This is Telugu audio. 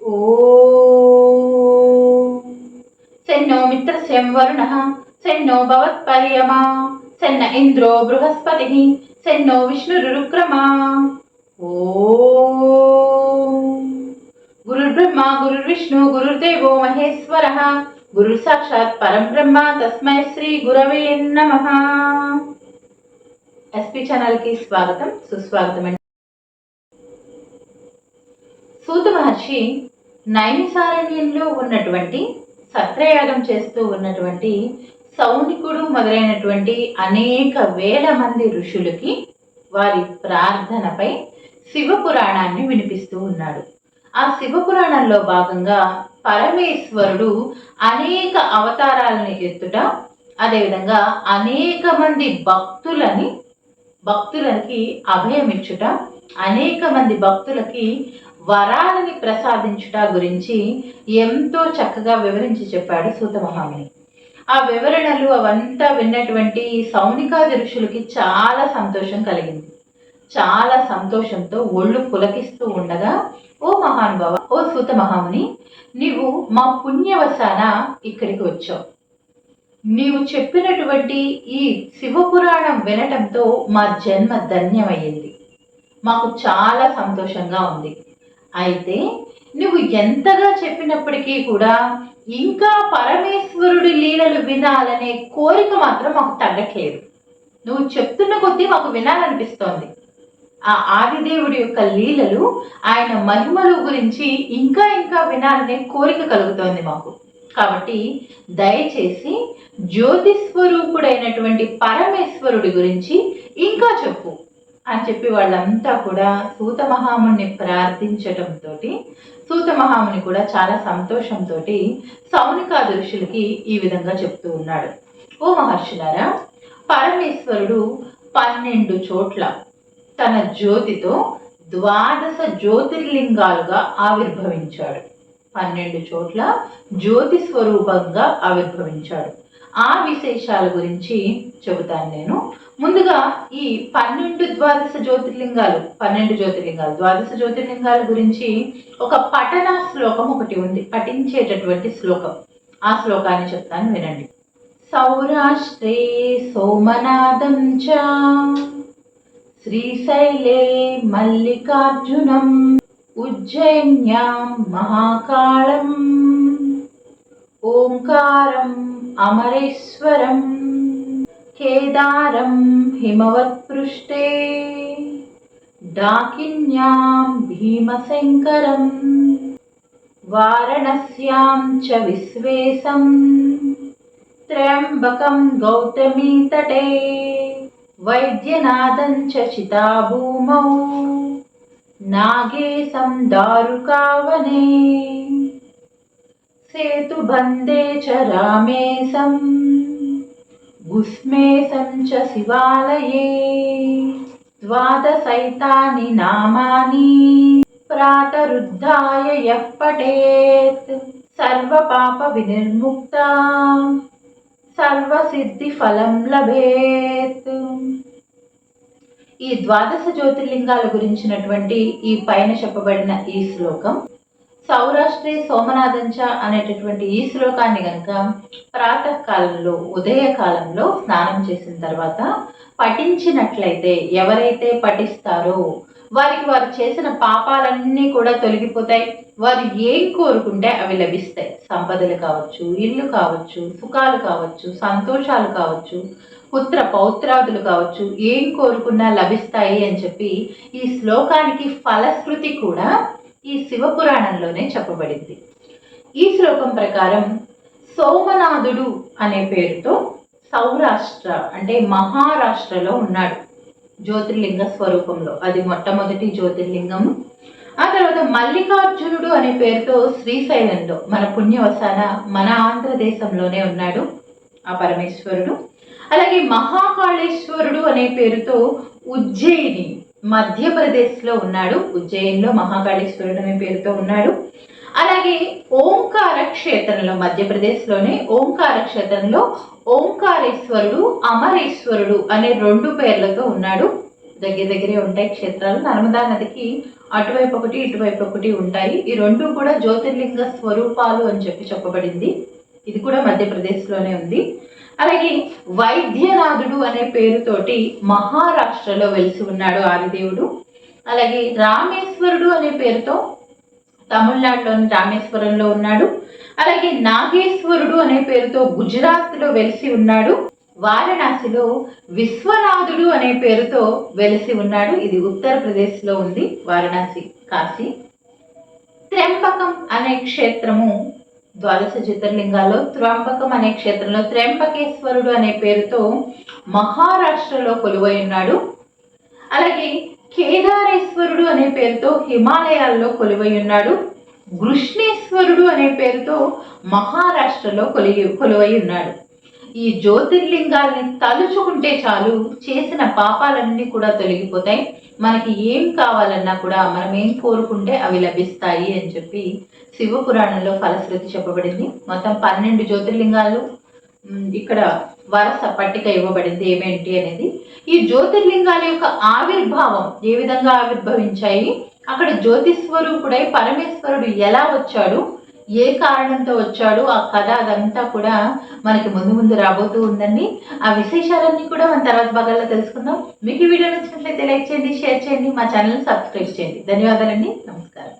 ఓ సెన్నో మిత్రస్యం వరుణ సెన్నో భవత్పర్యమా శన్న ఇంద్రో బృహస్పతి శన్నో విష్ణురుక్రమా ఓ గురుర్బ్రహ్మ గురుర్విష్ణు గురుర్దేవో మహేశ్వర గురు సాక్షాత్ పరం బ్రహ్మ తస్మై శ్రీ గురవే నమ ఎస్పీ ఛానల్కి స్వాగతం సుస్వాగతం అండి సూత మహర్షి నైమిసారణ్యంలో ఉన్నటువంటి సత్రయాగం చేస్తూ ఉన్నటువంటి సౌనికుడు మొదలైనటువంటి అనేక వేల మంది ఋషులకి వారి ప్రార్థనపై శివ పురాణాన్ని వినిపిస్తూ ఉన్నాడు. ఆ శివ పురాణంలో భాగంగా పరమేశ్వరుడు అనేక అవతారాలని ఎత్తుట అదేవిధంగా అనేక మంది భక్తులని భక్తులకి అభయమిచ్చుట అనేక మంది భక్తులకి వరాలని ప్రసాదించుట గురించి ఎంతో చక్కగా వివరించి చెప్పాడు సూత మహాముని. ఆ వివరణలు అవంతా విన్నటువంటి సౌనికాది ఋషులకి చాలా సంతోషం కలిగింది. చాలా సంతోషంతో ఒళ్ళు పులకిస్తూ ఉండగా ఓ మహానుభావ ఓ సూత మహాముని నీవు మా పుణ్యవశాన ఇక్కడికి వచ్చావు. నీవు చెప్పినటువంటి ఈ శివపురాణం వినటంతో మా జన్మ ధన్యమయ్యింది. మాకు చాలా సంతోషంగా ఉంది. అయితే నువ్వు ఎంతగా చెప్పినప్పటికీ కూడా ఇంకా పరమేశ్వరుడి లీలలు వినాలనే కోరిక మాత్రం మాకు తగ్గట్లేదు. నువ్వు చెప్తున్న కొద్దీ మాకు వినాలనిపిస్తోంది. ఆ ఆదిదేవుడి యొక్క లీలలు ఆయన మహిమలు గురించి ఇంకా ఇంకా వినాలనే కోరిక కలుగుతోంది మాకు. కాబట్టి దయచేసి జ్యోతి స్వరూపుడైనటువంటి పరమేశ్వరుడి గురించి ఇంకా చెప్పు. అని చెప్పి వాళ్ళంతా కూడా సూత మహాముని ప్రార్థించటంతో సూత మహాముని కూడా చాలా సంతోషంతో సౌనికా ఋషులకి ఈ విధంగా చెప్తూ ఉన్నాడు. ఓ మహర్షులారా పరమేశ్వరుడు పన్నెండు చోట్ల తన జ్యోతితో ద్వాదశ జ్యోతిర్లింగాలుగా ఆవిర్భవించాడు. పన్నెండు చోట్ల జ్యోతి స్వరూపంగా ఆవిర్భవించాడు. ఆ విశేషాల గురించి చెబుతాను నేను. ముందుగా ఈ పన్నెండు ద్వాదశ జ్యోతిర్లింగాలు పన్నెండు జ్యోతిర్లింగాలు. ద్వాదశ జ్యోతిర్లింగాల గురించి ఒక పఠన శ్లోకం ఒకటి ఉంది పఠించేటటువంటి శ్లోకం. ఆ శ్లోకాన్ని చెప్తాను వినండి. సౌరాష్ట్రే సోమనాథం చ శ్రీశైలే మల్లికార్జునం ఉజ్జయిన్యాం మహాకాళం. ఓంకారం अमरेश्वरम्। केदारं हिमवत्पृष्ठे। डाकिन्यां भीमशङ्करम्। वारणस्यां च विश्वेशम्। त्र्यम्बकं गौतमीतटे। वैद्यनाथं च चिताभूमौ। नागेशं दारुकावने। సేతు సేతుబందే చ రామేశం గుస్మేశం చ శివాలయే. ద్వాదశైతాని నామాని ప్రాతరుద్ధాయ యః పఠేత్. సర్వపాప వినిర్ముక్త సర్వసిద్ధి ఫలం లభేత్. ఈ ద్వాదశ జ్యోతిర్లింగాల గురించినటువంటి ఈ పైన చెప్పబడిన ఈ శ్లోకం సౌరాష్ట్రే సోమనాథంచ అనేటటువంటి ఈ శ్లోకాన్ని గనక ప్రాతకాలంలో ఉదయ కాలంలో స్నానం చేసిన తర్వాత పఠించినట్లయితే ఎవరైతే పఠిస్తారో వారికి వారు చేసిన పాపాలన్నీ కూడా తొలగిపోతాయి. వారు ఏం కోరుకుంటే అవి లభిస్తాయి. సంపదలు కావచ్చు ఇల్లు కావచ్చు సుఖాలు కావచ్చు సంతోషాలు కావచ్చు పుత్ర పౌత్రాదులు కావచ్చు ఏం కోరుకున్నా లభిస్తాయి అని చెప్పి ఈ శ్లోకానికి ఫలశ్రుతి కూడా ఈ శివపురాణంలోనే చెప్పబడింది. ఈ శ్లోకం ప్రకారం సోమనాథుడు అనే పేరుతో సౌరాష్ట్ర అంటే మహారాష్ట్రలో ఉన్నాడు. జ్యోతిర్లింగ స్వరూపంలో అది మొట్టమొదటి జ్యోతిర్లింగం. ఆ తర్వాత మల్లికార్జునుడు అనే పేరుతో శ్రీశైలంలో మన పుణ్యవసాన మన ఆంధ్రదేశంలోనే ఉన్నాడు ఆ పరమేశ్వరుడు. అలాగే మహాకాళేశ్వరుడు అనే పేరుతో ఉజ్జయిని మధ్యప్రదేశ్లో ఉన్నాడు. ఉజ్జయిన్లో మహాకాళేశ్వరుడు అనే పేరుతో ఉన్నాడు. అలాగే ఓంకార క్షేత్రంలో మధ్యప్రదేశ్లోనే ఓంకార క్షేత్రంలో ఓంకారేశ్వరుడు అమరేశ్వరుడు అనే రెండు పేర్లతో ఉన్నాడు. దగ్గర దగ్గరే ఉంటాయి క్షేత్రాలు. నర్మదా నదికి అటువైపు ఒకటి ఇటువైపు ఒకటి ఉంటాయి. ఈ రెండు కూడా జ్యోతిర్లింగ స్వరూపాలు అని చెప్పి చెప్పబడింది. ఇది కూడా మధ్యప్రదేశ్లోనే ఉంది. అలాగే వైద్యనాథుడు అనే పేరుతోటి మహారాష్ట్రలో వెలిసి ఉన్నాడు ఆదిదేవుడు. అలాగే రామేశ్వరుడు అనే పేరుతో తమిళనాడులోని రామేశ్వరంలో ఉన్నాడు. అలాగే నాగేశ్వరుడు అనే పేరుతో గుజరాత్లో వెలిసి ఉన్నాడు. వారణాసిలో విశ్వనాథుడు అనే పేరుతో వెలిసి ఉన్నాడు. ఇది ఉత్తరప్రదేశ్లో ఉంది వారణాసి కాశీ. త్ర్యంబకం అనే క్షేత్రము ద్వాదశ జ్యోతిర్లింగాల్లో త్ర్యంబకం అనే క్షేత్రంలో త్ర్యంబకేశ్వరుడు అనే పేరుతో మహారాష్ట్రలో కొలువై ఉన్నాడు. అలాగే కేదారేశ్వరుడు అనే పేరుతో హిమాలయాల్లో కొలువై ఉన్నాడు. కృష్ణేశ్వరుడు అనే పేరుతో మహారాష్ట్రలో కొలి కొలువై ఉన్నాడు. ఈ జ్యోతిర్లింగాల్ని తలుచుకుంటే చాలు చేసిన పాపాలన్నీ కూడా తొలగిపోతాయి. మనకి ఏం కావాలన్నా కూడా మనం ఏం కోరుకుంటే అవి లభిస్తాయి అని చెప్పి శివపురాణంలో ఫలశ్రుతి చెప్పబడింది. మొత్తం పన్నెండు జ్యోతిర్లింగాలు ఇక్కడ వరస పట్టిక ఇవ్వబడింది ఏమేంటి అనేది. ఈ జ్యోతిర్లింగాల యొక్క ఆవిర్భావం ఏ విధంగా ఆవిర్భవించాయి? అక్కడ జ్యోతిస్వరూపుడై పరమేశ్వరుడు ఎలా వచ్చాడు? ఏ కారణంతో వచ్చాడు ఆ కథ అదంతా కూడా మనకి ముందు ముందు రాబోతూ ఉందండి. ఆ విశేషాలన్నీ కూడా మన తర్వాత భాగాల్లో తెలుసుకుందాం. మీకు ఈ వీడియో నచ్చినట్లయితే లైక్ చేయండి షేర్ చేయండి మా ఛానల్ సబ్స్క్రైబ్ చేయండి. ధన్యవాదాలండి. నమస్కారం.